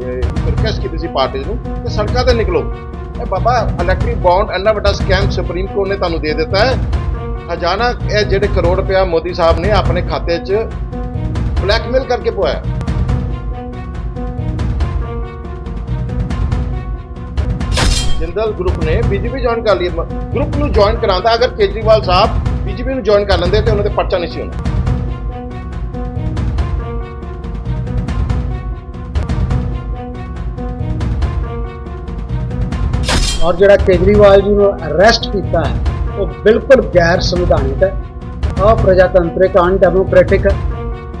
Request ਕੀਤੀ ਸੀ party ਨੂੰ ਕਿ ਸੜਕਾਂ ਤੇ ਨਿਕਲੋ। ਇਹ ਬਾਬਾ ਇਲੈਕਟ੍ਰਿਕ ਬੌਂਡ ਇੰਨਾ ਵੱਡਾ ਸਕੈਮ ਸੁਪਰੀਮ ਕੋਰਟ ਨੇ ਤੁਹਾਨੂੰ ਦੇ ਦਿੱਤਾ ਹੈ। ਹਜ਼ਾਨਾ ਇਹ ਜਿਹੜੇ ਕਰੋੜ ਰੁਪਇਆ ਮੋਦੀ ਸਾਹਿਬ ਨੇ ਆਪਣੇ ਖਾਤੇ 'ਚ ਬਲੈਕਮੇਲ ਕਰਕੇ ਪਵਾਇਆ। ਜਿੰਦਲ ਗਰੁੱਪ ਨੇ ਬੀਜੇਪੀ ਜੁਆਇਨ ਕਰ ਲਈ। ਗਰੁੱਪ ਨੂੰ ਜੁਆਇਨ ਕਰਾਉਂਦਾ, ਅਗਰ ਕੇਜਰੀਵਾਲ ਸਾਹਿਬ ਬੀਜੇਪੀ ਨੂੰ ਜੁਆਇਨ ਕਰ ਲੈਂਦੇ ਤੇ ਉਹਨਾਂ ਦੇ ਪਰਚਾ ਨਹੀਂ ਸੀ ਹੋਣਾ। ਔਰ ਜਿਹੜਾ ਕੇਜਰੀਵਾਲ ਜੀ ਨੂੰ ਅਰੈਸਟ ਕੀਤਾ ਹੈ, ਉਹ ਬਿਲਕੁਲ ਗੈਰ ਸੰਵਿਧਾਨਿਕ ਹੈ। ਅਪ੍ਰਜਾਤੰਤਰਿਕ ਅਨਡੈਮੋਕ੍ਰੈਟਿਕ ਹੈ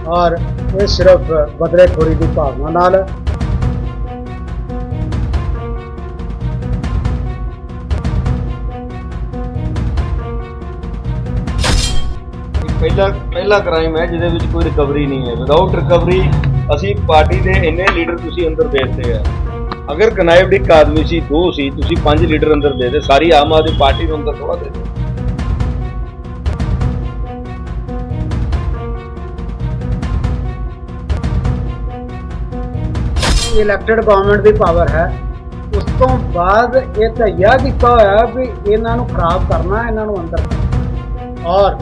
ਔਰ ਇਹ ਸਿਰਫ ਬਦਲੇਖੋਰੀ ਦੀ ਭਾਵਨਾ ਨਾਲ ਹੈ। ਪਹਿਲਾ ਪਹਿਲਾ ਕ੍ਰਾਈਮ ਹੈ ਜਿਹਦੇ ਵਿੱਚ ਕੋਈ ਰਿਕਵਰੀ ਨਹੀਂ ਹੈ। ਵਿਦਆਊਟ ਰਿਕਵਰੀ ਅਸੀਂ ਪਾਰਟੀ ਦੇ ਇੰਨੇ ਲੀਡਰ ਤੁਸੀਂ ਅੰਦਰ ਦੇ ਦਿੱਤੇ ਆ। ਅਗਰ ਕਨਾਇਬ ਇੱਕ ਆਦਮੀ ਸੀ, ਦੋ ਸੀ, ਤੁਸੀਂ ਪੰਜ ਲੀਡਰ ਅੰਦਰ ਦੇ ਦੇ ਸਾਰੀ ਆਮ ਆਦਮੀ ਪਾਰਟੀ ਨੂੰ ਅੰਦਰ ਥੋੜਾ ਦੇ ਦੇ ਇਲੈਕਟਿਡ ਗਵਰਨਮੈਂਟ ਦੀ ਪਾਵਰ ਹੈ। ਉਸ ਤੋਂ ਬਾਅਦ ਇਹ ਤਈਆ ਕੀਤਾ ਹੋਇਆ ਵੀ ਇਹਨਾਂ ਨੂੰ ਖਰਾਬ ਕਰਨਾ, ਇਹਨਾਂ ਨੂੰ ਅੰਦਰ ਔਰ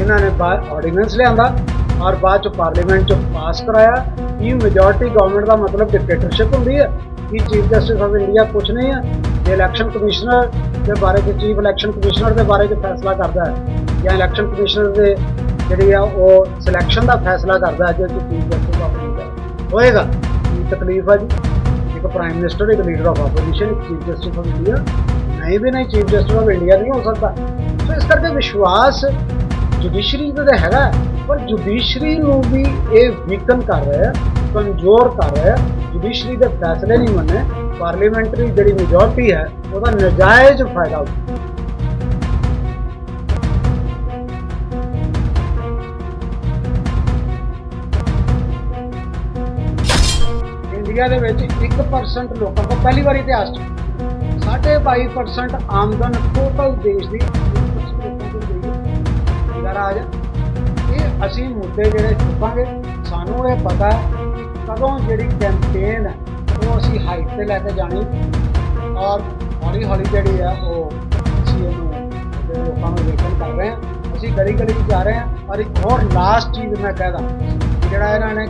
ਇਹਨਾਂ ਨੇ ਬਾਅਦ ਆਰਡੀਨੈਂਸ ਲਿਆਂਦਾ ਔਰ ਬਾਅਦ ਚ ਪਾਰਲੀਮੈਂਟ ਚ ਪਾਸ ਕਰਾਇਆ। ਇਹ ਮੈਜੋਰਟੀ ਗਵਰਨਮੈਂਟ ਦਾ ਮਤਲਬ ਡਿਕਟੇਟਰਸ਼ਿਪ ਹੁੰਦੀ ਹੈ। ਕਿ ਚੀਫ ਜਸਟਿਸ ਆਫ ਇੰਡੀਆ ਕੁਝ ਨਹੀਂ ਹੈ, ਜੇ ਇਲੈਕਸ਼ਨ ਕਮਿਸ਼ਨਰ ਦੇ ਬਾਰੇ ਚ ਚੀਫ ਇਲੈਕਸ਼ਨ ਕਮਿਸ਼ਨਰ ਦੇ ਬਾਰੇ ਚ ਫੈਸਲਾ ਕਰਦਾ ਹੈ, ਜਾਂ ਇਲੈਕਸ਼ਨ ਕਮਿਸ਼ਨਰ ਦੇ ਜਿਹੜੀ ਆ ਉਹ ਸਿਲੈਕਸ਼ਨ ਦਾ ਫੈਸਲਾ ਕਰਦਾ ਹੈ, ਜੋ ਚੀਫ ਜਸਟਿਸ ਆਫ ਇੰਡੀਆ ਹੋਏਗਾ? ਕੀ ਤਕਲੀਫ ਆ ਜੀ? ਇੱਕ ਪ੍ਰਾਈਮ ਮਿਨਿਸਟਰ ਇੱਕ leader of opposition chief justice of India ਨਹੀਂ ਵੀ ਨਹੀਂ ਚੀਫ ਜਸਟਿਸ ਆਫ ਇੰਡੀਆ ਨਹੀਂ ਹੋ ਸਕਦਾ। ਸੋ ਇਸ ਕਰਕੇ ਵਿਸ਼ਵਾਸ ਜੁਡੀਸ਼ਰੀ ਤੇ ਤਾਂ ਹੈਗਾ, ਪਰ ਜੁਡੀਸ਼ਰੀ ਨੂੰ ਵੀ ਇਹ ਵੀਕਨ ਕਰ ਰਿਹਾ ਹੈ, ਕਮਜ਼ੋਰ ਕਰ ਰਿਹਾ ਹੈ। ਜੁਡੀਸ਼ਰੀ ਦੇ ਫੈਸਲੇ ਨਹੀਂ ਮੰਨੇ ਪਾਰਲੀਮੈਂਟਰੀ ਜਿਹੜੀ ਮੈਜੋਰਟੀ ਹੈ, ਉਹਦਾ ਨਜਾਇਜ਼ ਫਾਇਦਾ ਉਠਾਉਂਦੀ ਇੰਡੀਆ ਦੇ ਵਿੱਚ 1% ਲੋਕਾਂ ਕੋਲ ਪਹਿਲੀ ਵਾਰ ਇਤਿਹਾਸ 'ਚ। 22% ਆਮਦਨ ਟੋਟਲ ਦੇਸ਼ ਦੀ 1% ਇਹ ਅਸੀਂ ਮੁੱਦੇ ਜਿਹੜੇ ਚੁੱਕਾਂਗੇ ਸਾਨੂੰ ਇਹ ਪਤਾ ਹੈ ਕਦੋਂ ਜਿਹੜੀ ਕੈਂਪੇਨ ਹੈ ਉਹ ਅਸੀਂ ਹਾਈਟ ਤੇ ਲੈ ਕੇ ਜਾਣੀ ਔਰ ਹੌਲੀ ਹੌਲੀ ਜਿਹੜੀ ਆ ਉਹ ਅਸੀਂ ਇਹਨੂੰ ਜਿਹੜੇ ਲੋਕਾਂ ਨੂੰ ਵੇਖਣ ਕਰ ਰਹੇ ਹਾਂ ਅਸੀਂ ਗਲੀ ਗਲੀ 'ਚ ਜਾ ਰਹੇ ਹਾਂ ਔਰ ਇੱਕ ਹੋਰ ਲਾਸਟ ਚੀਜ਼ ਮੈਂ ਕਹਿਦਾ ਜਿਹੜਾ ਇਹਨਾਂ ਨੇ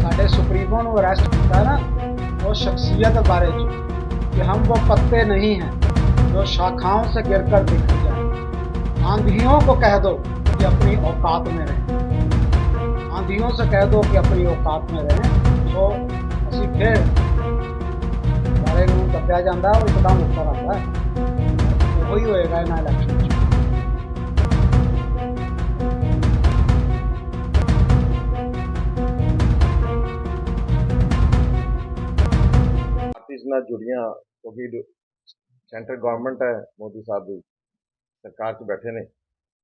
ਸਾਡੇ सुप्रीमो ਨੂੰ ਅਰੈਸਟ ਕੀਤਾ ਨਾ वो शख्सियत बारे च कि हम वो पत्ते नहीं हैं जो शाखाओं से गिरकर बिखर जाए आंधियों को कह दो कि अपनी औकात में रहें आंधियों से कह दो कि अपनी औकात में रहें तो ਅਸੀਂ ਫਿਰ ਬਾਰੇ ਨੂੰ ਦੱਬਿਆ ਜਾਂਦਾ ਉਹ ਇੱਕਦਮ ਉੱਪਰ ਆਉਂਦਾ ਹੈ। ਉਹੀ ਹੋਏਗਾ ਇਹਨਾਂ ਇਲੈਕਸ਼ਨ 'ਚ। ਪਾਰਟੀਆਂ ਨਾਲ ਜੁੜੀਆਂ ਕਿਉਂਕਿ ਸੈਂਟਰ ਗਵਰਨਮੈਂਟ ਹੈ, ਮੋਦੀ ਸਾਹਿਬ ਦੀ ਸਰਕਾਰ 'ਚ ਬੈਠੇ ਨੇ।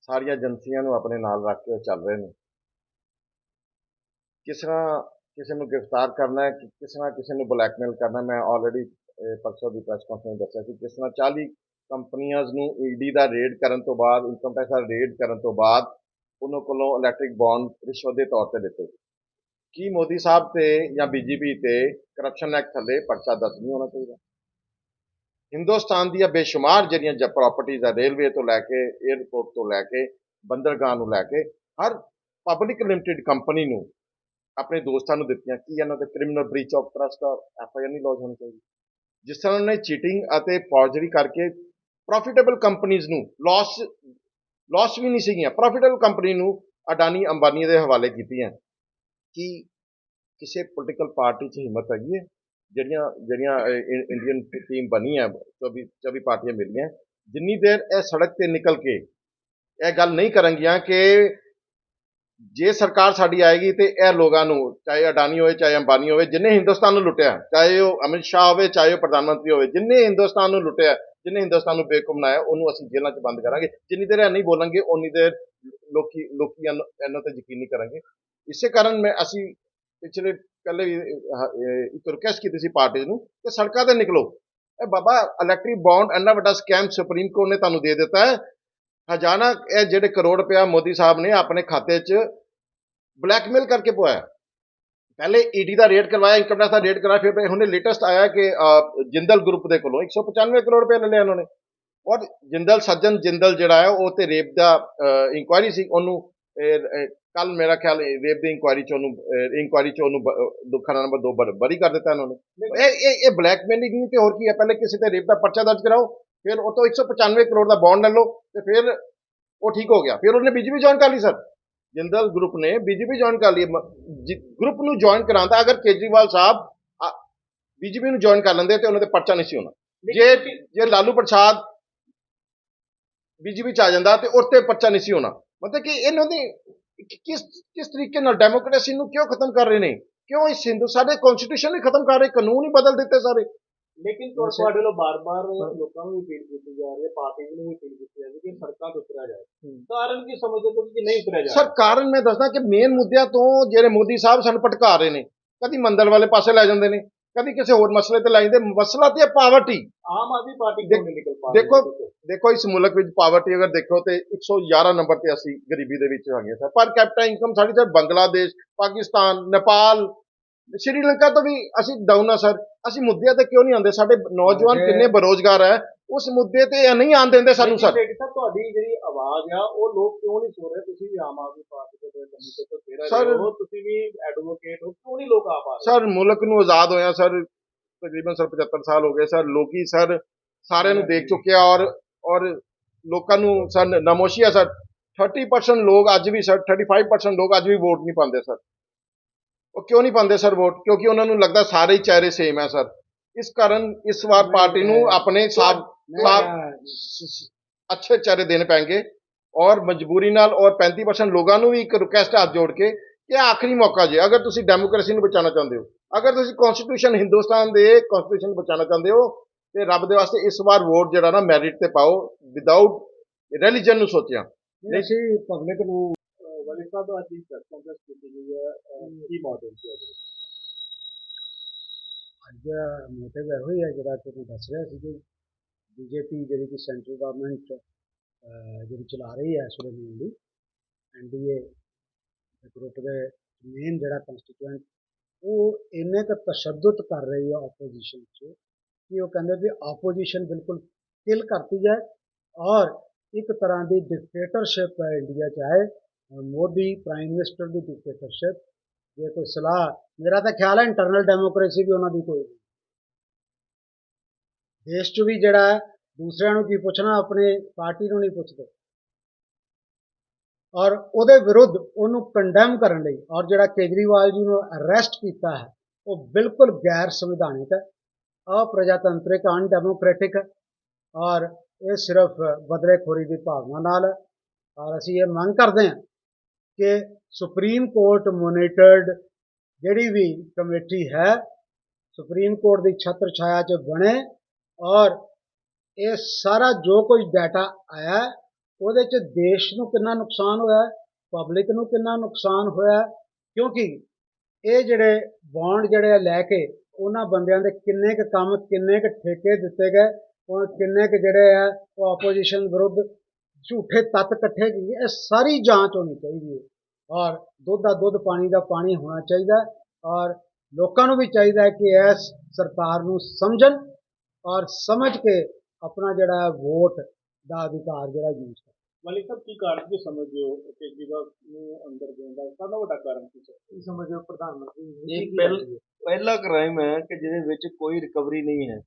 ਸਾਰੀਆਂ ਏਜੰਸੀਆਂ ਨੂੰ ਆਪਣੇ ਨਾਲ ਰੱਖ ਕੇ ਉਹ ਚੱਲ ਰਹੇ ਨੇ। ਕਿਸ ਤਰ੍ਹਾਂ ਕਿਸੇ ਨੂੰ ਗ੍ਰਿਫਤਾਰ ਕਰਨਾ ਹੈ, ਕਿ ਕਿਸ ਤਰ੍ਹਾਂ ਕਿਸੇ ਨੂੰ ਬਲੈਕਮੇਲ ਕਰਨਾ ਮੈਂ ਆਲਰੇਡੀ ਪਰਸੋਂ ਦੀ ਪ੍ਰੈਸ ਕਾਨਫਰੰਸ ਦੱਸਿਆ ਸੀ ਕਿਸ ਤਰ੍ਹਾਂ 40 ਕੰਪਨੀਆਂ ਨੂੰ ਈਡੀ ਦਾ ਰੇਡ ਕਰਨ ਤੋਂ ਬਾਅਦ ਇਨਕਮ ਟੈਕਸ ਦਾ ਰੇਡ ਕਰਨ ਤੋਂ ਬਾਅਦ ਉਹਨਾਂ ਕੋਲੋਂ ਇਲੈਕਟ੍ਰਿਕ ਬੌਂਡ ਰਿਸ਼ਵਤ ਦੇ ਤੌਰ ਤੇ ਦਿੱਤੇ। ਕੀ ਮੋਦੀ ਸਾਹਿਬ ਤੇ ਜਾਂ ਬੀਜੇਪੀ ਤੇ ਕਰਪਸ਼ਨ ਐਕਟ ਥੱਲੇ ਪਰਚਾ ਦਰਜ ਨਹੀਂ ਹੋਣਾ ਚਾਹੀਦਾ? ਹਿੰਦੁਸਤਾਨ ਦੀਆਂ ਬੇਸ਼ੁਮਾਰ ਜਿਹੜੀਆਂ ਜ ਪ੍ਰਾਪਰਟੀਆਂ ਆ ਰੇਲਵੇ ਤੋਂ ਲੈ ਕੇ 에ਅਰਪੋਰਟ ਤੋਂ ਲੈ ਕੇ, ਬੰਦਰਗਾਹ ਨੂੰ ਲੈ ਕੇ, ਹਰ ਪਬਲਿਕ ਲਿਮਟਿਡ ਕੰਪਨੀ ਨੂੰ ਆਪਣੇ ਦੋਸਤਾਂ ਨੂੰ ਦਿੱਤੀਆਂ, ਕੀ ਇਹਨਾਂ ਤੇ criminal breach of trust F I R ਨਹੀਂ ਲੌਜ ਹੋਣੀ ਚਾਹੀਦੀ। ਜਿਸ ਤਰ੍ਹਾਂ ਉਹਨਾਂ ਨੇ ਚੀਟਿੰਗ ਅਤੇ ਫੌਰਜਰੀ ਕਰਕੇ ਪ੍ਰੋਫਿਟੇਬਲ ਕੰਪਨੀਆਂ ਨੂੰ ਲਾਸ ਲਾਸ ਵੀ ਨਹੀਂ ਸੀਗੀਆਂ ਪ੍ਰੋਫਿਟੇਬਲ ਕੰਪਨੀ ਨੂੰ ਅਡਾਨੀ ਅੰਬਾਨੀ ਦੇ ਹਵਾਲੇ ਕੀਤੀਆਂ। ਕਿ ਕਿਸੇ ਪੋਲੀਟੀਕਲ ਪਾਰਟੀ 'ਚ ਹਿੰਮਤ ਹੈਗੀ ਹੈ? ਜਿਹੜੀਆਂ ਜਿਹੜੀਆਂ ਇੰਡੀਅਨ ਟੀਮ ਬਣੀ ਹੈ 24 24 ਪਾਰਟੀਆਂ ਮਿਲੀਆਂ, ਜਿੰਨੀ ਦੇਰ ਇਹ ਸੜਕ ਤੇ ਨਿਕਲ ਕੇ ਇਹ ਗੱਲ ਨਹੀਂ ਕਰਨਗੀਆਂ ਕਿ ਜੇ ਸਰਕਾਰ ਸਾਡੀ ਆਏਗੀ ਤੇ ਇਹ ਲੋਕਾਂ ਨੂੰ, ਚਾਹੇ ਅਡਾਨੀ ਹੋਵੇ, ਚਾਹੇ ਅੰਬਾਨੀ ਹੋਵੇ, ਜਿੰਨੇ ਹਿੰਦੁਸਤਾਨ ਨੂੰ ਲੁੱਟਿਆ, ਚਾਹੇ ਉਹ ਅਮਿਤ ਸ਼ਾਹ ਹੋਵੇ, ਚਾਹੇ ਉਹ ਪ੍ਰਧਾਨ ਮੰਤਰੀ ਹੋਵੇ, ਜਿੰਨੇ ਹਿੰਦੁਸਤਾਨ ਨੂੰ ਲੁੱਟਿਆ, ਜਿੰਨੇ ਹਿੰਦੁਸਤਾਨ ਨੂੰ ਬੇਵਕੂਫ ਬਣਾਇਆ, ਉਹਨੂੰ ਅਸੀਂ ਜੇਲ੍ਹਾਂ 'ਚ ਬੰਦ ਕਰਾਂਗੇ। ਜਿੰਨੀ ਦੇਰ ਇਹ ਨਹੀਂ ਬੋਲਾਂਗੇ ਉਨੀ ਦੇਰ ਲੋਕੀ ਲੋਕੀ ਇਹਨੂੰ, ਇਹਨਾਂ ਤੇ ਯਕੀਨ ਨਹੀਂ ਕਰਨਗੇ ਇਸੇ ਕਾਰਨ ਮੈਂ, ਅਸੀਂ ਪਿਛਲੇ ਪਹਿਲੇ ਇੱਕ ਰਿਕਵੈਸਟ ਕੀਤੀ ਸੀ ਪਾਰਟੀ ਨੂੰ ਕਿ ਸੜਕਾਂ ਤੇ ਨਿਕਲੋ। ਇਹ ਬਾਬਾ ਇਲੈਕਟ੍ਰਿਕ ਬੌਂਡ ਇੰਨਾ ਵੱਡਾ ਸਕੈਮ ਸੁਪਰੀਮ ਕੋਰਟ ਨੇ ਤੁਹਾਨੂੰ ਦੇ ਦਿੱਤਾ ਹੈ ਹਜ਼ਾਨਾ ਇਹ ਜਿਹੜੇ ਕਰੋੜ ਰੁਪਇਆ ਮੋਦੀ ਸਾਹਿਬ ਨੇ ਆਪਣੇ ਖਾਤੇ 'ਚ ਬਲੈਕਮੇਲ ਕਰਕੇ ਪਵਾਇਆ। ਪਹਿਲੇ ਈਡੀ ਦਾ ਰੇਡ ਕਰਵਾਇਆ ਇਨਕਮ ਟੈਕਸ ਦਾ ਰੇਡ ਕਰਵਾਇਆ ਫਿਰ ਹੁਣੇ ਲੇਟੈਸਟ ਆਇਆ ਕਿ ਜਿੰਦਲ ਗਰੁੱਪ ਦੇ ਕੋਲੋਂ 195 ਕਰੋੜ ਰੁਪਏ ਲੈ ਲਿਆ ਉਹਨਾਂ ਨੇ। ਔਰ ਜਿੰਦਲ ਸੱਜਣ ਜਿੰਦਲ ਜਿਹੜਾ ਹੈ ਉਹ ਤੇ ਰੇਪ ਦਾ ਇਨਕੁਆਇਰੀ ਸੀ ਉਹਨੂੰ ਕੱਲ ਮੇਰਾ ਖਿਆਲ ਰੇਪ ਦੀ ਇਨਕੁਆਇਰੀ ਚ ਉਹਨੂੰ ਇਨਕੁਆਇਰੀ ਚ ਉਹਨੂੰ ਦੁਖਾਨਾ ਨੰਬਰ 2 ਬਰੀ ਕਰ ਦਿੱਤਾ ਇਹਨਾਂ ਨੇ। ਇਹ ਇਹ ਇਹ ਬਲੈਕਮੇਲਿੰਗ ਨਹੀਂ ਤੇ ਹੋਰ ਕੀ ਹੈ ਪਹਿਲੇ ਕਿਸੇ ਤੇ ਰੇਪ ਦਾ ਪਰਚਾ ਦਰਜ ਕਰਾਓ ਫਿਰ ਉਹ ਤੋਂ 195 ਕਰੋੜ ਦਾ ਬੌਂਡ ਲੈ ਲਓ ਤੇ ਫਿਰ ਉਹ ਠੀਕ ਹੋ ਗਿਆ। ਫਿਰ ਉਹਨੇ ਬੀਜੇਪੀ ਜੁਆਇਨ ਕਰ ਲਈ ਸਰ। ਜਿੰਦਲ ਗਰੁੱਪ ਨੇ ਬੀਜੇਪੀ ਜੁਆਇਨ ਕਰ ਲਈ। ਗਰੁੱਪ ਨੂੰ ਜੁਆਇਨ ਕਰਾਉਂਦਾ ਅਗਰ ਕੇਜਰੀਵਾਲ ਸਾਹਿਬ ਬੀਜੇਪੀ ਨੂੰ ਜੁਆਇਨ ਕਰ ਲੈਂਦੇ ਤੇ ਉਹਨਾਂ ਦੇ ਪਰਚਾ ਨਹੀਂ ਸੀ ਹੋਣਾ। ਜੇ ਜੇ ਲਾਲੂ ਪ੍ਰਸਾਦ ਬੀਜੇਪੀ ਚ ਆ ਜਾਂਦਾ ਤੇ ਉੱਤੇ ਪਰਚਾ ਨਹੀਂ ਸੀ ਹੋਣਾ। ਮਤਲਬ ਕਿ ਇਹਨਾਂ ਦੇ ਕਿਸ ਕਿਸ ਤਰੀਕੇ ਨਾਲ ਡੈਮੋਕ੍ਰੇਸੀ ਨੂੰ ਕਿਉਂ ਖਤਮ ਕਰ ਰਹੇ ਨੇ? ਕਿਉਂ ਇਸ ਹਿੰਦੂ ਸਾਡੇ ਕਨਸਟੀਟਿਊਸ਼ਨ ਹੀ ਖਤਮ ਕਰ ਰਹੇ? ਕਾਨੂੰਨ ਹੀ ਬਦਲ ਦਿੱਤੇ ਸਾਰੇ। ਲੇਕਿਨ ਤੁਹਾ- ਤੁਹਾਡੇ ਵੱਲੋਂ ਬਾਰ-ਬਾਰ ਲੋਕਾਂ ਨੂੰ ਵੀ ਅਪੀਲ ਕੀਤੀ ਜਾ ਰਹੀ ਹੈ ਪਾਰਟੀ ਨੂੰ ਵੀ ਅਪੀਲ ਕੀਤੀ ਜਾ ਰਹੀ ਹੈ ਕਿ ਸੜਕਾਂ ਤੇ ਉਤਰਿਆ ਜਾਏ। ਕਾਰਨ ਕੀ ਸਮਝਦੇ ਹੋ ਕਿ ਨਹੀਂ ਉਤਰਿਆ ਜਾ ਸਰ ਕਾਰਨ ਮੈਂ ਦੱਸਦਾ ਕਿ ਮੇਨ ਮੁੱਦਿਆਂ ਤੋਂ ਜਿਹੜੇ ਮੋਦੀ ਸਾਹਿਬ ਸਾਨੂੰ ਭਟਕਾ ਰਹੇ ਨੇ ਕਦੀ ਮੰਦਰ ਵਾਲੇ ਪਾਸੇ ਲੈ ਜਾਂਦੇ ਨੇ ਕਦੀ ਕਿਸੇ ਹੋਰ ਮਸਲੇ ਤੇ ਲੈ ਜਾਂਦੇ ਮਸਲਾ ਤੇ ਪਾਵਰਟੀ। ਆਮ ਆਦਮੀ ਪਾਰਟੀ ਕਿਉਂ ਨਹੀਂ ਨਿਕਲ ਪਾ ਦੇਖੋ? ਦੇਖੋ ਇਸ ਮੁਲਕ ਵਿੱਚ ਪਾਵਰਟੀ ਅਗਰ ਦੇਖੋ ਤੇ 111 ਨੰਬਰ ਤੇ ਅਸੀਂ ਗਰੀਬੀ ਦੇ ਵਿੱਚ ਹੈਗੇ ਸਰ। ਪਰ ਕੈਪੀਟਲ ਇਨਕਮ ਸਾਡੀ ਸਰ ਬੰਗਲਾਦੇਸ਼ ਪਾਕਿਸਤਾਨ ਨੇਪਾਲ ਸ਼੍ਰੀਲੰਕਾ ਤੋਂ ਵੀ ਅਸੀਂ ਡਾਊਨ ਆ ਸਰ ਅਸੀਂ ਮੁੱਦਿਆਂ ਤੇ ਕਿਉਂ ਨਹੀਂ ਆਉਂਦੇ? ਸਾਡੇ ਨੌਜਵਾਨ ਕਿੰਨੇ ਬੇਰੋਜ਼ਗਾਰ ਹੈ ਉਸ ਮੁੱਦੇ ਤੇ ਇਹ ਨਹੀਂ ਆਉਣ ਦਿੰਦੇ ਸਾਨੂੰ ਸਰ ਤੁਹਾਡੀ ਜਿਹੜੀ ਆਵਾਜ਼ ਆ ਉਹ ਲੋਕ ਕਿਉਂ ਨਹੀਂ ਸੁਣ ਰਹੇ? ਤੁਸੀਂ ਵੀ ਆਮ ਆਦਮੀ ਪਾਰਟੀ ਦੇ ਲੰਮੀ ਤੇ ਤੇਰਾ ਹੋ ਤੁਸੀਂ ਵੀ ਐਡਵੋਕੇਟ ਹੋ। ਕਿਉਂ ਨਹੀਂ ਲੋਕ ਆ ਪਾ ਸਰ ਮੁਲਕ ਨੂੰ ਆਜ਼ਾਦ ਹੋਇਆ ਸਰ ਤਕਰੀਬਨ ਸਰ 75 ਸਾਲ ਹੋ ਗਏ ਸਰ ਲੋਕੀ ਸਰ ਸਾਰਿਆਂ ਨੂੰ ਦੇਖ ਚੁੱਕੇ ਆ ਔਰ ਔਰ ਲੋਕਾਂ ਨੂੰ ਸਰ ਨਮੋਸ਼ੀ ਆ ਸਰ 30% ਲੋਕ ਅੱਜ ਵੀ ਸਰ 35% ਲੋਕ ਅੱਜ ਵੀ ਵੋਟ ਨਹੀਂ ਪਾਉਂਦੇ ਸਰ ਉਹ ਕਿਉਂ ਨਹੀਂ ਪਾਉਂਦੇ ਸਰ ਵੋਟ? ਕਿਉਂਕਿ ਉਹਨਾਂ ਨੂੰ ਲੱਗਦਾ ਸਾਰੇ ਹੀ ਚਿਹਰੇ ਸੇਮ ਹੈ ਸਰ। ਇਸ ਕਾਰਨ ਇਸ ਵਾਰ ਪਾਰਟੀ ਨੂੰ ਆਪਣੇ ਸਾਬ ਸਾਬ ਅੱਛੇ ਚਿਹਰੇ ਦੇਣੇ ਪੈਣਗੇ। ਔਰ ਮਜਬੂਰੀ ਨਾਲ ਔਰ 35% ਲੋਕਾਂ ਨੂੰ ਵੀ ਇੱਕ ਰਿਕੁਐਸਟ ਹੱਥ ਜੋੜ ਕੇ ਕਿ ਆਖਰੀ ਮੌਕਾ ਜੇ। ਅਗਰ ਤੁਸੀਂ ਡੈਮੋਕ੍ਰੇਸੀ ਨੂੰ ਬਚਾਉਣਾ ਚਾਹੁੰਦੇ ਹੋ ਅਗਰ ਤੁਸੀਂ ਕਨਸਟੀਟਿਊਸ਼ਨ ਹਿੰਦੁਸਤਾਨ ਦੇ ਕਨਸਟੀਟਿਊਸ਼ਨ ਬਚਾਉਣਾ ਚਾਹੁੰਦੇ ਹੋ ਤੇ ਰੱਬ ਦੇ ਵਾਸਤੇ ਇਸ ਵਾਰ ਵੋਟ ਜਿਹੜਾ ਨਾ ਮੈਰਿਟ ਤੇ ਪਾਓ ਵਿਦਆਊਟ ਰਿਲੀਜਨ ਨੂੰ ਸੋਚਿਆ। ਅਸੀਂ ਪਬਲਿਕ ਨੂੰ ਵਲੀ ਸਾਹਿਬ ਅੱਜ ਦੀ ਪ੍ਰੈਸ ਕਾਨਫਰੰਸ ਕੀਤੀ ਗਈ ਹੈ ਅਹ, ਕੀ ਮੋਡਲ ਸੀ ਅੱਜ ਅੱਜ ਮੋਟਿਵ ਇਹੋ ਹੀ ਹੈ ਜਿਹੜਾ ਤੁਹਾਨੂੰ ਦੱਸ ਰਿਹਾ ਸੀ ਕਿ ਬੀਜੇਪੀ ਜਿਹੜੀ ਕਿ ਸੈਂਟਰਲ ਗਵਰਨਮੈਂਟ ਜਿਹੜੀ ਚਲਾ ਰਹੀ ਹੈ ਇਸ ਵੇਲੇ ਮੇਨਲੀ ਐਨਡੀਏ ਗਰੁੱਪ ਦੇ ਮੇਨ ਜਿਹੜਾ ਕੰਸਟੀਟੂਐਂਟ ਉਹ ਇੰਨੇ ਕੁ ਤਸ਼ੱਦਦ ਕਰ ਰਹੀ ਹੈ ਆਪੋਜੀਸ਼ਨ 'ਚ ਕਿ ਉਹ ਕਹਿੰਦੇ ਵੀ ਆਪੋਜੀਸ਼ਨ ਬਿਲਕੁਲ ਕਿਲ ਕਰਤੀ ਜਾਏ ਔਰ ਇੱਕ ਤਰ੍ਹਾਂ ਦੀ ਡਿਕਟੇਟਰਸ਼ਿਪ ਹੈ ਇੰਡੀਆ 'ਚ ਆਏ ਅਹ ਮੋਦੀ ਪ੍ਰਾਈਮ ਮਿਨਿਸਟਰ ਦੀ ਡਿਕਟੇਟਰਸ਼ਿਪ ਜੇ ਕੋਈ ਸਲਾਹ, ਮੇਰਾ ਤਾਂ ਖਿਆਲ ਹੈ ਇੰਟਰਨਲ ਡੈਮੋਕ੍ਰੇਸੀ ਵੀ ਉਹਨਾਂ ਦੀ ਕੋਈ ਨਹੀਂ। ਦੇਸ਼ 'ਚ ਵੀ ਜਿਹੜਾ ਹੈ, ਦੂਸਰਿਆਂ ਨੂੰ ਕੀ ਪੁੱਛਣਾ, ਆਪਣੇ ਪਾਰਟੀ ਨੂੰ ਨਹੀਂ ਪੁੱਛਦੇ। ਔਰ ਉਹਦੇ ਵਿਰੁੱਧ ਉਹਨੂੰ ਕੰਡੈਮ ਕਰਨ ਲਈ, ਔਰ ਜਿਹੜਾ ਕੇਜਰੀਵਾਲ ਜੀ ਨੂੰ ਅਰੈਸਟ ਕੀਤਾ ਹੈ, ਉਹ ਬਿਲਕੁਲ ਗੈਰ ਸੰਵਿਧਾਨਿਕ ਹੈ, ਅਪ੍ਰਜਾਤੰਤਰਿਕ ਅਨਡੈਮੋਕ੍ਰੈਟਿਕ ਹੈ, ਔਰ ਇਹ ਸਿਰਫ ਬਦਲੇਖੋਰੀ ਦੀ ਭਾਵਨਾ ਨਾਲ ਹੈ। ਔਰ ਅਸੀਂ ਇਹ ਮੰਗ ਕਰਦੇ ਹਾਂ ਕਿ ਸੁਪਰੀਮ ਕੋਰਟ ਮੋਨੀਟਰਡ ਜਿਹੜੀ ਵੀ ਕਮੇਟੀ ਹੈ, ਸੁਪਰੀਮ ਕੋਰਟ ਦੀ ਛਤਰ ਛਾਇਆ 'ਚ ਬਣੇ ਔਰ ਇਹ ਸਾਰਾ ਜੋ ਕੁਝ ਡਾਟਾ ਆਇਆ, ਉਹਦੇ 'ਚ ਦੇਸ਼ ਨੂੰ ਕਿੰਨਾ ਨੁਕਸਾਨ ਹੋਇਆ ਪਬਲਿਕ ਨੂੰ ਕਿੰਨਾ ਨੁਕਸਾਨ ਹੋਇਆ, ਕਿਉਂਕਿ ਇਹ ਜਿਹੜੇ ਬੌਂਡ ਜਿਹੜੇ ਆ ਲੈ ਕੇ ਉਹਨਾਂ ਬੰਦਿਆਂ ਦੇ ਕਿੰਨੇ ਕੁ ਕੰਮ, ਕਿੰਨੇ ਕੁ ਠੇਕੇ ਦਿੱਤੇ ਗਏ ਔਰ ਕਿੰਨੇ ਕੁ ਜਿਹੜੇ ਆ, ਉਹ ਆਪੋਜੀਸ਼ਨ ਵਿਰੁੱਧ ਝੂਠੇ ਤੱਤ ਇਕੱਠੇ ਕੀਤੇ ਇਹ ਸਾਰੀ ਜਾਂਚ ਹੋਣੀ ਚਾਹੀਦੀ ਹੈ। ਔਰ ਦੁੱਧ ਦਾ ਦੁੱਧ ਪਾਣੀ ਦਾ ਪਾਣੀ ਹੋਣਾ ਚਾਹੀਦਾ ਹੈ ਔਰ ਲੋਕਾਂ ਨੂੰ ਵੀ ਚਾਹੀਦਾ ਹੈ ਕਿ ਇਸ ਸਰਕਾਰ ਨੂੰ ਸਮਝਣ ਔਰ ਸਮਝ ਕੇ ਆਪਣਾ ਜਿਹੜਾ ਹੈ ਵੋਟ ਦਾ ਅਧਿਕਾਰ ਜਿਹੜਾ ਯੂਜ਼ ਕਰਨ। ਮਲਿਕ ਸਾਹਿਬ ਕੀ ਕਾਰਨ ਕੀ ਸਮਝਦੇ ਹੋ ਕੇਜਰੀਵਾਲ ਨੂੰ ਅੰਦਰ ਦੇਣ ਦਾ ਸਭ ਤੋਂ ਵੱਡਾ ਕਾਰਨ ਕੀ ਸਰ ਕੀ ਸਮਝਦੇ ਹੋ ਪ੍ਰਧਾਨ ਮੰਤਰੀ ਇਹ ਪਹਿਲਾ ਕ੍ਰਾਈਮ ਹੈ ਕਿ ਜਿਹਦੇ ਵਿੱਚ ਕੋਈ ਰਿਕਵਰੀ ਨਹੀਂ ਹੈ।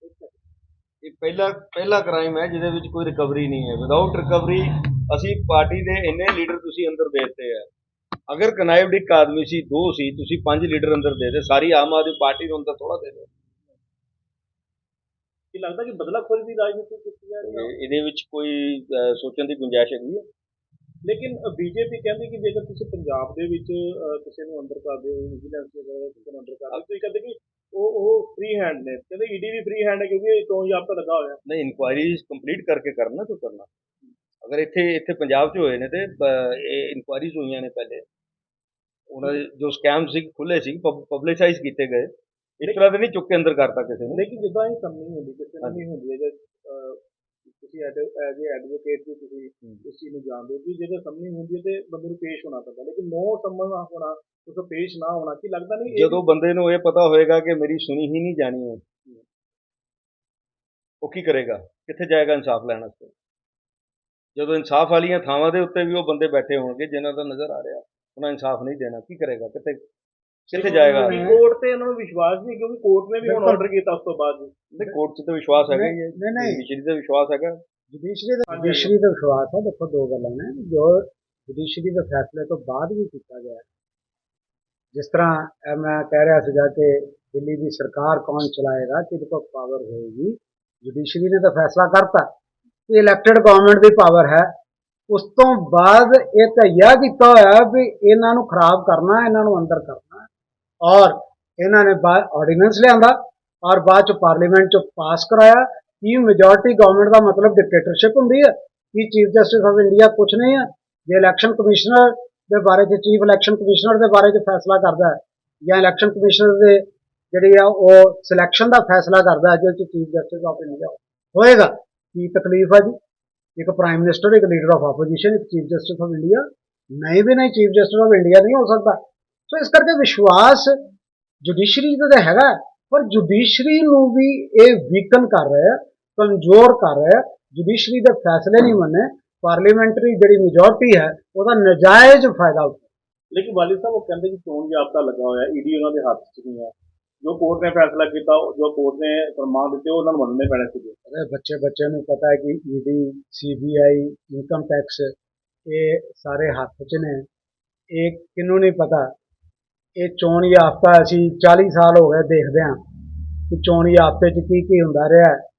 ਇਹ ਪਹਿਲਾ ਪਹਿਲਾ ਕ੍ਰਾਈਮ ਹੈ ਜਿਹਦੇ ਵਿੱਚ ਕੋਈ ਰਿਕਵਰੀ ਨਹੀਂ ਹੈ। ਵਿਦਆਊਟ ਰਿਕਵਰੀ ਅਸੀਂ ਪਾਰਟੀ ਦੇ ਇੰਨੇ ਲੀਡਰ ਤੁਸੀਂ ਅੰਦਰ ਦੇ ਦਿੱਤੇ ਆ। ਅਗਰ ਕਨਾਈਵਡ ਇੱਕ ਆਦਮੀ ਸੀ ਦੋ ਸੀ ਤੁਸੀਂ ਪੰਜ ਲੀਡਰ ਅੰਦਰ ਦੇ ਦੇ ਸਾਰੀ ਆਮ ਆਦਮੀ ਪਾਰਟੀ ਨੂੰ ਅੰਦਰ ਥੋੜਾ ਦੇ ਦੇ ਕੀ ਲੱਗਦਾ ਕਿ ਬਦਲਾਖੋਰੀ ਦੀ ਰਾਜਨੀਤੀ ਕੀਤੀ ਜਾ ਰਹੀ ਹੈ? ਇਹ- ਇਹਦੇ ਵਿੱਚ ਕੋਈ ਸੋਚਣ ਦੀ ਗੁੰਜਾਇਸ਼ ਹੈਗੀ ਹੈ। ਲੇਕਿਨ ਬੀਜੇਪੀ ਕਹਿੰਦੀ ਕਿ ਜੇਕਰ ਤੁਸੀਂ ਪੰਜਾਬ ਦੇ ਵਿੱਚ ਕਿਸੇ ਨੂੰ ਅੰਦਰ ਕਰਦੇ ਹੋ ਵਿਜੀਲੈਂਸ ਵਗੈਰਾ ਕਿਸੇ ਨੂੰ ਅੰਦਰ ਕਰਦੇ ਹੋ ਤੁਸੀਂ ਕਹਿੰਦੇ ਕਿ ਉਹ ਉਹ ਫ੍ਰੀ ਹੈਂਡ ਨੇ। ਕਹਿੰਦੇ ਈਡੀ ਵੀ ਫ੍ਰੀ ਹੈਂਡ ਹੈ ਕਿਉਂਕਿ ਇਹ ਚੋਣ ਜਾਬਤਾ ਲੱਗਾ ਹੋਇਆ। ਨਹੀਂ ਇਨਕੁਆਇਰੀ ਕੰਪਲੀਟ ਕਰਕੇ ਕਰਨਾ ਤੋਂ ਕਰਨਾ। ਅਗਰ ਇੱਥੇ ਇੱਥੇ ਪੰਜਾਬ 'ਚ ਹੋਏ ਨੇ ਤੇ ਬ- ਇਹ ਇਨਕੁਆਇਰੀਜ਼ ਹੋਈਆਂ ਨੇ ਪਹਿਲੇ। ਉਹਨਾਂ ਦੇ ਜੋ ਸਕੈਮ ਸੀ ਖੁੱਲੇ ਸੀ ਪਬਲਿਸਾਈਜ਼ ਕੀਤੇ ਗਏ। ਇਸ ਤਰ੍ਹਾਂ ਦੇ ਨਹੀਂ ਚੁੱਕ ਕੇ ਅੰਦਰ ਕਰਤਾ ਕਿਸੇ ਨੂੰ। ਲੇਕਿਨ ਜਿੱਦਾਂ ਇਹ ਕੰਮ ਨਹੀਂ ਹੁੰਦੀ ਕਿਸੇ ਨਾਲ ਨਹੀਂ ਹੁੰਦੀ ਹੈ ਜੇ ਤੁਸੀਂ ਐਜ਼ ਐ ਐਡਵੋਕੇਟ ਵੀ ਤੁਸੀਂ ਇਸ ਚੀਜ਼ ਨੂੰ ਜਾਣਦੇ ਹੋ ਕਿ ਜਦੋਂ ਸਮਨਿੰਗ ਹੁੰਦੀ ਹੈ ਤੇ ਬੰਦੇ ਨੂੰ ਪੇਸ਼ ਹੋਣਾ ਪੈਂਦਾ ਲੇਕਿਨ ਨੋ ਸੰਮਨ ਹੋਣਾ ਉਸ ਤੋਂ ਪੇਸ਼ ਨਾ ਹੋਣਾ ਕੀ ਲੱਗਦਾ ਨਹੀਂ ਜਦੋਂ ਬੰਦੇ ਨੂੰ ਇਹ ਪਤਾ ਹੋਏਗਾ ਕਿ ਮੇਰੀ ਸੁਣੀ ਹੀ ਨਹੀਂ ਜਾਣੀ ਹੈ ਉਹ ਕੀ ਕਰੇਗਾ? ਕਿੱਥੇ ਜਾਏਗਾ ਇਨਸਾਫ ਲੈਣ ਵਾਸਤੇ? ਜਦੋਂ ਇਨਸਾਫ ਵਾਲੀਆਂ ਥਾਵਾਂ ਦੇ ਉੱਤੇ ਵੀ ਉਹ ਬੰਦੇ ਬੈਠੇ ਹੋਣਗੇ ਜਿਨ੍ਹਾਂ ਦਾ ਨਜ਼ਰ ਆ ਰਿਹਾ ਉਹਨਾਂ ਇਨਸਾਫ ਨਹੀਂ ਦੇਣਾ ਕੀ ਕਰੇਗਾ? ਕਿੱਥੇ ਕਿੱਥੇ ਜਾਏਗਾ? ਕੋਰਟ ਤੇ ਇਹਨਾਂ ਨੂੰ ਵਿਸ਼ਵਾਸ ਨਹੀਂ ਕਿਉਂਕਿ ਕੋਰਟ ਨੇ ਵੀ ਹੁਣ। ਆਰਡਰ ਕੀਤਾ ਉਸ ਤੋਂ ਬਾਅਦ ਨਹੀਂ ਕੋਰਟ 'ਚ ਤਾਂ ਵਿਸ਼ਵਾਸ ਹੈਗਾ ਹੀ ਹੈ। ਨਹੀਂ ਨਹੀਂ। ਤੇ ਵਿਸ਼ਵਾਸ ਹੈਗਾ। ਜੁਡੀਸ਼ਰੀ ਦਾ ਜੁਡੀਸ਼ਰੀ ਦਾ ਵਿਸ਼ਵਾਸ ਹੈ ਦੇਖੋ ਦੋ ਗੱਲਾਂ ਨੇ। ਜੋ ਜੁਡੀਸ਼ਰੀ ਦੇ ਫੈਸਲੇ ਤੋਂ ਬਾਅਦ ਵੀ ਕੀਤਾ ਗਿਆ। ਜਿਸ ਤਰ੍ਹਾਂ ਮੈਂ ਕਹਿ ਰਿਹਾ ਸੀਗਾ ਕਿ ਦਿੱਲੀ ਦੀ ਸਰਕਾਰ ਕੌਣ ਚਲਾਏਗਾ ਕਿਹਦੇ ਕੋਲ ਪਾਵਰ ਹੋਏਗੀ ਜੁਡੀਸ਼ਰੀ ਨੇ ਤਾਂ ਫੈਸਲਾ ਕਰਤਾ। ਕਿ ਇਲੈਕਟਿਡ ਗਵਰਨਮੈਂਟ ਦੀ ਪਾਵਰ ਹੈ। ਉਸ ਤੋਂ ਬਾਅਦ ਇਹ ਕੀਤਾ ਹੋਇਆ ਵੀ ਇਹਨਾਂ ਨੂੰ ਖਰਾਬ ਕਰਨਾ ਇਹਨਾਂ ਨੂੰ ਅੰਦਰ ਕਰਨਾ ਔਰ ਇਹਨਾਂ ਨੇ ਬਾਅਦ ਆਰਡੀਨੈਂਸ ਲਿਆਂਦਾ ਔਰ ਬਾਅਦ ਚ ਪਾਰਲੀਮੈਂਟ ਚ ਪਾਸ ਕਰਾਇਆ। ਕੀ ਮੈਜੋਰਟੀ ਗਵਰਨਮੈਂਟ ਦਾ ਮਤਲਬ ਡਿਕਟੇਟਰਸ਼ਿਪ ਹੁੰਦੀ ਹੈ ਕੀ ਚੀਫ ਜਸਟਿਸ ਆਫ ਇੰਡੀਆ ਕੁਝ ਨਹੀਂ ਹੈ ਜੇ ਇਲੈਕਸ਼ਨ ਕਮਿਸ਼ਨਰ ਦੇ ਬਾਰੇ ਚ ਚੀਫ ਇਲੈਕਸ਼ਨ ਕਮਿਸ਼ਨਰ ਦੇ ਬਾਰੇ ਚ ਫੈਸਲਾ ਕਰਦਾ ਹੈ ਜਾਂ ਇਲੈਕਸ਼ਨ ਕਮਿਸ਼ਨਰ ਦੇ ਜਿਹੜੀ ਆ ਉਹ ਸਿਲੈਕਸ਼ਨ ਦਾ ਫੈਸਲਾ ਕਰਦਾ ਹੈ ਜਿਹਦੇ ਚ ਚੀਫ ਜਸਟਿਸ ਆਫ ਇੰਡੀਆ ਹੋਏਗਾ ਕੀ ਤਕਲੀਫ ਹੈ ਜੀ ਇੱਕ ਪ੍ਰਾਈਮ ਮਿਨਿਸਟਰ ਇੱਕ ਲੀਡਰ ਆਫ ਆਪੋਜੀਸ਼ਨ ਇੱਕ ਚੀਫ ਜਸਟਿਸ ਆਫ ਇੰਡੀਆ ਨਹੀਂ ਵੀ ਨਹੀਂ ਚੀਫ ਜਸਟਿਸ ਆਫ ਇੰਡੀਆ ਨਹੀਂ ਹੋ ਸਕਦਾ ਸੋ ਇਸ ਕਰਕੇ ਵਿਸ਼ਵਾਸ ਜੁਡੀਸ਼ਰੀ ਦਾ ਤਾਂ ਹੈਗਾ ਪਰ ਜੁਡੀਸ਼ਰੀ ਨੂੰ ਵੀ ਇਹ ਵੀਕਨ ਕਰ ਰਿਹਾ ਕਮਜ਼ੋਰ ਕਰ ਰਿਹਾ ਜੁਡੀਸ਼ਰੀ ਦੇ ਫੈਸਲੇ ਨਹੀਂ ਮੰਨੇ ਪਾਰਲੀਮੈਂਟਰੀ ਜਿਹੜੀ ਮੈਜੋਰਟੀ ਹੈ ਉਹਦਾ ਨਜਾਇਜ਼ ਫਾਇਦਾ ਉਠਾਉਂਦੀ ਲੇਕਿਨ ਵਾਲਿਦ ਸਾਹਿਬ ਉਹ ਕਹਿੰਦੇ ਕਿ ਚੋਣ ਜਾਬਤਾ ਲੱਗਾ ਹੋਇਆ ਈਡੀ ਉਹਨਾਂ ਦੇ ਹੱਥ 'ਚ ਨਹੀਂ ਹੈ। ਜੋ ਕੋਰਟ ਨੇ ਫੈਸਲਾ ਕੀਤਾ ਜੋ ਕੋਰਟ ਨੇ ਫਰਮਾਨ ਦਿੱਤੇ ਉਹ ਉਹਨਾਂ ਨੂੰ ਮੰਨਣੇ ਪੈਣੇ ਸੀਗੇ। ਹੈ ਬੱਚੇ ਬੱਚੇ ਨੂੰ ਪਤਾ ਹੈ ਕਿ ਈਡੀ ਸੀਬੀਆਈ ਇਨਕਮ ਟੈਕਸ ਇਹ ਸਾਰੇ ਹੱਥ 'ਚ ਨੇ। ਇਹ ਕਿਹਨੂੰ ਨਹੀਂ ਪਤਾ? ਇਹ ਚੋਣ ਯਾਫਤਾ ਅਸੀਂ 40 ਸਾਲ ਹੋ ਗਏ ਦੇਖਦੇ ਹਾਂ ਕਿ ਚੋਣ ਯਾਫਤੇ 'ਚ ਕੀ ਕੀ ਹੁੰਦਾ ਰਿਹਾ।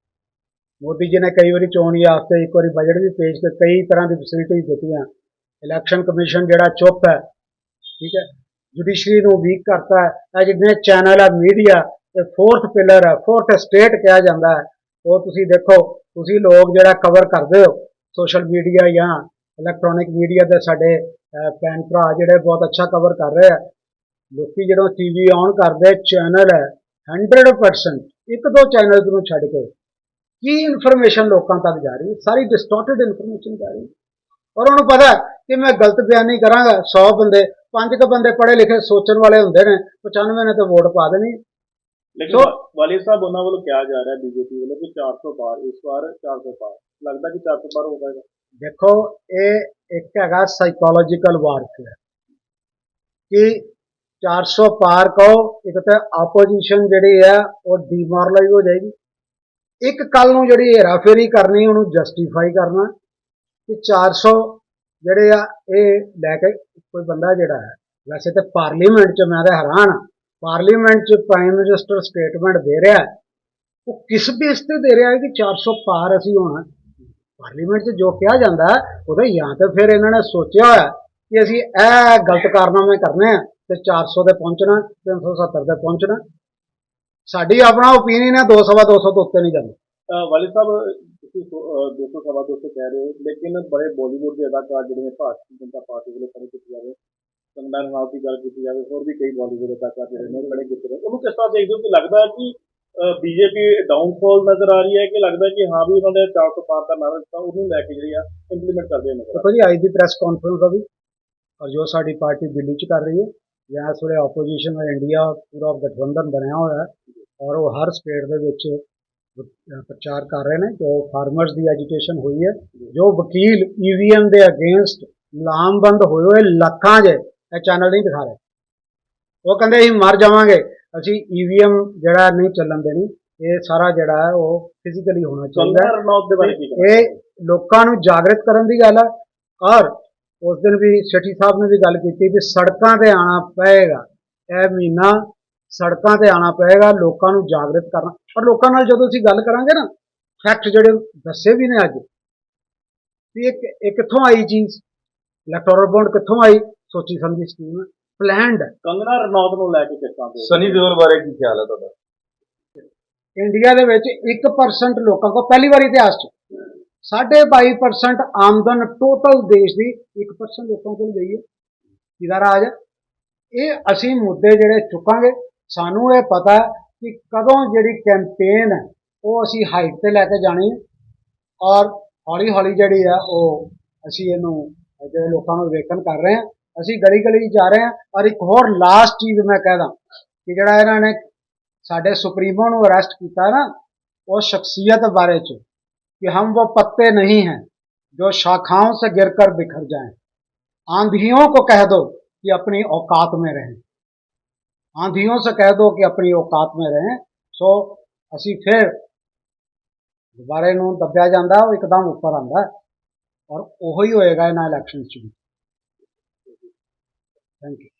ਮੋਦੀ ਜੀ ਨੇ ਕਈ ਵਾਰੀ ਚੋਣ ਵਾਸਤੇ ਇੱਕ ਵਾਰੀ ਬਜਟ ਵੀ ਪੇਸ਼ ਕਰ ਕਈ ਤਰ੍ਹਾਂ ਦੀ ਫੈਸਿਲਿਟੀਜ਼ ਦਿੱਤੀਆਂ। ਇਲੈਕਸ਼ਨ ਕਮਿਸ਼ਨ ਜਿਹੜਾ ਚੁੱਪ ਹੈ, ਠੀਕ ਹੈ ਜੁਡੀਸ਼ਰੀ ਨੂੰ ਵੀਕ ਕਰਤਾ ਹੈ। ਇਹ ਜਿੰਨੇ ਚੈਨਲ ਹੈ ਮੀਡੀਆ ਇਹ ਫੋਰਥ ਪਿਲਰ ਹੈ ਫੋਰਥ ਸਟੇਟ ਕਿਹਾ ਜਾਂਦਾ ਹੈ। ਉਹ ਤੁਸੀਂ ਦੇਖੋ, ਤੁਸੀਂ ਲੋਕ ਜਿਹੜਾ ਕਵਰ ਕਰਦੇ ਹੋ ਸੋਸ਼ਲ ਮੀਡੀਆ ਜਾਂ ਇਲੈਕਟ੍ਰੋਨਿਕ ਮੀਡੀਆ ਦੇ ਸਾਡੇ ਭੈਣ ਭਰਾ ਜਿਹੜੇ ਬਹੁਤ ਅੱਛਾ ਕਵਰ ਕਰ ਰਹੇ ਆ। ਲੋਕੀ ਜਦੋਂ ਟੀਵੀ ਔਨ ਕਰਦੇ ਚੈਨਲ ਹੈ 100% ਇੱਕ ਦੋ ਚੈਨਲ ਨੂੰ ਛੱਡ ਕੇ। ਕੀ ਇਨਫੋਰਮੇਸ਼ਨ ਲੋਕਾਂ ਤੱਕ ਜਾ ਰਹੀ ਹੈ? ਸਾਰੀ ਡਿਸਟੋਰਟਡ ਇਨਫੋਰਮੇਸ਼ਨ ਜਾ ਰਹੀ ਹੈ। ਔਰ ਉਹਨੂੰ ਪਤਾ ਕਿ ਮੈਂ ਗਲਤ ਬਿਆਨੀ ਕਰਾਂਗਾ। 100 ਬੰਦੇ ਪੰਜ ਕੁ ਬੰਦੇ ਪੜ੍ਹੇ ਲਿਖੇ ਸੋਚਣ ਵਾਲੇ ਹੁੰਦੇ ਨੇ 95 ਨੇ ਤਾਂ ਵੋਟ ਪਾ ਦੇਣੀ ਲੇਕਿਨ ਵਾਲਿਦ ਸਾਹਿਬ ਉਹਨਾਂ ਵੱਲੋਂ ਕਿਹਾ ਜਾ ਰਿਹਾ ਬੀਜੇਪੀ ਵੱਲੋਂ ਕਿ 400 ਪਾਰ ਇਸ ਵਾਰ 400 ਪਾਰ ਲੱਗਦਾ ਕਿ 400 ਪਾਰ ਹੋ ਪਾਏਗਾ ਦੇਖੋ ਇਹ ਇੱਕ ਹੈਗਾ ਸਾਈਕੋਲੋਜੀਕਲ ਵਾਰਫੇਅਰ ਕਿ 400 ਪਾਰ ਕਹੋ ਇੱਕ ਤਾਂ ਆਪੋਜੀਸ਼ਨ ਜਿਹੜੀ ਹੈ ਉਹ ਡੀਮੋਰਲਾਈਜ਼ ਹੋ ਜਾਏਗੀ। ਇੱਕ ਕੱਲ ਨੂੰ ਜਿਹੜੀ ਹੇਰਾਫੇਰੀ ਕਰਨੀ, ਉਹਨੂੰ ਜਸਟੀਫਾਈ ਕਰਨਾ ਕਿ 400 ਜਿਹੜੇ ਆ, ਇਹ ਲੈ ਕੇ ਕੋਈ ਬੰਦਾ ਜਿਹੜਾ ਹੈ, ਵੈਸੇ ਤੇ ਪਾਰਲੀਮੈਂਟ 'ਚ ਮੈਂ ਤਾਂ ਹੈਰਾਨ ਹਾਂ, ਪਾਰਲੀਮੈਂਟ 'ਚ ਪ੍ਰਾਈਮ ਮਿਨਿਸਟਰ ਸਟੇਟਮੈਂਟ ਦੇ ਰਿਹਾ ਉਹ ਕਿਸ ਬੇਸ ਤੇ ਦੇ ਰਿਹਾ ਹੈ ਕਿ 400 ਪਾਰ ਅਸੀਂ ਹੋਣਾ? ਪਾਰਲੀਮੈਂਟ 'ਚ ਜੋ ਕਿਹਾ ਜਾਂਦਾ ਹੈ, ਉਹਦਾ ਜਾਂ ਤਾਂ ਫਿਰ ਇਹਨਾਂ ਨੇ ਸੋਚਿਆ ਹੋਇਆ ਕਿ ਅਸੀਂ ਇਹ ਗਲਤ ਕਾਰਨਾਮੇ ਕਰਨੇ ਆ ਤੇ 400 ਤੇ ਪਹੁੰਚਣਾ 370 ਤੇ ਪਹੁੰਚਣਾ। ਸਾਡੀ ਆਪਣਾ ਓਪੀਨੀਅਨ ਹੈ 200 200 ਤੋਂ ਉੱਤੇ ਨਹੀਂ ਜਾਂਦਾ। ਵਾਲਿਦ ਸਾਹਿਬ ਤੁਸੀਂ ਸੋ- ਅਹ 200 ਸਵਾ 200 ਕਹਿ ਰਹੇ ਹੋ ਲੇਕਿਨ ਬੜੇ ਬਾਲੀਵੁੱਡ ਦੇ ਅਦਾਕਾਰ ਜਿਹੜੇ ਨੇ ਭਾਰਤੀ ਜਨਤਾ ਪਾਰਟੀ ਵੱਲੋਂ ਖੜੇ ਕੀਤੇ ਜਾਵੇ ਕੰਗਨਾ ਰਣਾਵਤ ਦੀ ਗੱਲ ਕੀਤੀ ਜਾਵੇ ਹੋਰ ਵੀ ਕਈ ਬਾਲੀਵੁੱਡ ਅਦਾਕਾਰ ਜਿਹੜੇ ਨੇ ਖੜੇ ਕੀਤੇ ਨੇ। ਉਹਨੂੰ ਕਿਸ ਤਰ੍ਹਾਂ ਦੇਖਦੇ ਹੋ ਕਿ ਲੱਗਦਾ ਹੈ ਕਿ ਬੀਜੇਪੀ ਡਾਊਨਫਾਲ ਨਜ਼ਰ ਆ ਰਹੀ ਹੈ ਕਿ ਲੱਗਦਾ ਹੈ ਕਿ ਹਾਂ ਵੀ ਉਹਨਾਂ ਨੇ 400 ਪਾਰ ਦਾ ਨਾਰਾ ਦਿੱਤਾ ਉਹਨੂੰ ਲੈ ਕੇ ਜਿਹੜੀ ਆ ਇੰਪਲੀਮੈਂਟ ਕਰਦੇ ਆ ਦੇਖੋ ਜੀ ਅੱਜ ਦੀ ਪ੍ਰੈਸ ਕਾਨਫਰੰਸ ਦਾ ਵੀ ਔਰ ਜੋ ਸਾਡੀ ਪਾਰਟੀ ਦਿੱਲੀ 'ਚ ਕਰ ਰਹੀ ਹੈ ਜਾਂ ਇਸ ਵੇਲੇ ਆਪੋਜੀਸ਼ਨ ਦਾ ਇੰਡੀਆ ਪੂਰਾ ਗਠਬੰਧਨ ਬਣਿਆ ਹੋਇਆ ਹੈ ਔਰ ਉਹ ਹਰ ਸਟੇਟ ਦੇ ਵਿੱਚ ਪ੍ਰਚਾਰ ਕਰ ਰਹੇ ਨੇ ਜੋ ਫਾਰਮਰਸ ਦੀ ਐਜੀਟੇਸ਼ਨ ਹੋਈ ਹੈ ਜੋ ਵਕੀਲ ਈਵੀਐਮ ਦੇ ਅਗੇਂਸਟ ਲਾਮਬੰਦ ਹੋਏ ਹੋਏ ਲੱਖਾਂ ਜੇ ਇਹ ਚੈਨਲ ਨਹੀਂ ਦਿਖਾ ਰਹੇ। ਉਹ ਕਹਿੰਦੇ ਅਸੀਂ ਮਰ ਜਾਵਾਂਗੇ ਅਸੀਂ ਈਵੀਐਮ ਜਿਹੜਾ ਨਹੀਂ ਚੱਲਣ ਦੇਣੀ ਇਹ ਸਾਰਾ ਜਿਹੜਾ ਹੈ ਉਹ ਫਿਜ਼ੀਕਲੀ ਹੋਣਾ ਚਾਹੀਦਾ ਇਹ ਲੋਕਾਂ ਨੂੰ ਜਾਗਰਿਤ ਕਰਨ ਦੀ ਗੱਲ ਹੈ ਔਰ ਉਸ ਦਿਨ ਵੀ ਸੇਠੀ ਸਾਹਿਬ ਨੇ ਵੀ ਗੱਲ ਕੀਤੀ ਵੀ ਸੜਕਾਂ ਤੇ ਆਣਾ ਪਏਗਾ। ਇਹ ਮਹੀਨਾ ਸੜਕਾਂ ਤੇ ਆਣਾ ਪਏਗਾ ਲੋਕਾਂ ਨੂੰ ਜਾਗਰਿਤ ਕਰਨਾ। ਔਰ ਲੋਕਾਂ ਨਾਲ ਜਦੋਂ ਅਸੀਂ ਗੱਲ ਕਰਾਂਗੇ ਨਾ ਫੈਕਟ ਜਿਹੜੇ ਦੱਸੇ ਵੀ ਨੇ ਅੱਜ ਵੀ ਇਹ ਕਿ- ਇਹ ਕਿੱਥੋਂ ਆਈ ਚੀਜ਼? ਇਲੈਕਟੋਰਲ ਬੌਂਡ ਕਿੱਥੋਂ ਆਈ? ਸੋਚੀ ਸਮਝੀ ਸਕੀਮ ਹੈ। ਪਲੈਨਡ ਹੈ ਕੰਗਨਾ ਰਣੌਤ ਨੂੰ ਲੈ ਕੇ ਕਿਸ ਤਰ੍ਹਾਂ ਦੇ? ਸਨੀ ਦਿਓਲ ਬਾਰੇ ਕੀ ਖਿਆਲ ਹੈ ਤੁਹਾਡਾ? ਇੰਡੀਆ ਦੇ ਵਿੱਚ 1% ਲੋਕਾਂ ਕੋਲ ਪਹਿਲੀ ਵਾਰ ਇਤਿਹਾਸ 'ਚ। 22% ਆਮਦਨ ਟੋਟਲ ਦੇਸ਼ ਦੀ 1% ਲੋਕਾਂ ਕੋਲ ਗਈ ਹੈ। ਕਿਹਦਾ ਰਾਜ ਇਹ ਅਸੀਂ ਮੁੱਦੇ ਜਿਹੜੇ ਚੁੱਕਾਂਗੇ। ਸਾਨੂੰ ਇਹ ਪਤਾ ਕਿ ਕਦੋਂ ਜਿਹੜੀ ਕੈਂਪੇਨ ਹੈ, ਉਹ ਅਸੀਂ ਹਾਈਟ ਤੇ ਲੈ ਕੇ ਜਾਣੀ ਹੈ। ਔਰ ਹੌਲੀ ਹੌਲੀ ਜਿਹੜੀ ਆ ਉਹ ਅਸੀਂ ਇਹਨੂੰ ਜਿਹੜੇ ਲੋਕਾਂ ਨੂੰ ਵੇਖਣ ਕਰ ਰਹੇ ਹਾਂ। ਅਸੀਂ ਗਲੀ ਗਲੀ ਜਾ ਰਹੇ ਹਾਂ। ਔਰ ਇੱਕ ਹੋਰ ਲਾਸਟ ਚੀਜ਼ ਮੈਂ ਕਹਿਦਾ ਕਿ ਜਿਹੜਾ ਇਹਨਾਂ ਨੇ ਸਾਡੇ ਸੁਪਰੀਮੋ ਨੂੰ ਅਰੈਸਟ ਕੀਤਾ ਨਾ, ਉਹ ਸ਼ਖਸੀਅਤ ਬਾਰੇ ਚ कि हम वो पत्ते नहीं हैं जो शाखाओं से गिरकर बिखर जाएं आंधियों को कह दो कि अपनी औकात में रहें आंधियों से कह दो कि अपनी औकात में रहें ਸੋ ਅਸੀਂ ਫਿਰ ਦੁਬਾਰੇ ਨੂੰ ਦੱਬਿਆ ਜਾਂਦਾ ਉਹ ਇੱਕਦਮ ਉੱਪਰ ਆਂਦਾ ਹੈ ਔਰ ਉਹੀ ਹੋਏਗਾ ਇਹਨਾਂ ਇਲੈਕਸ਼ਨਸ ਚ ਵੀ ਥੈਂਕ ਯੂ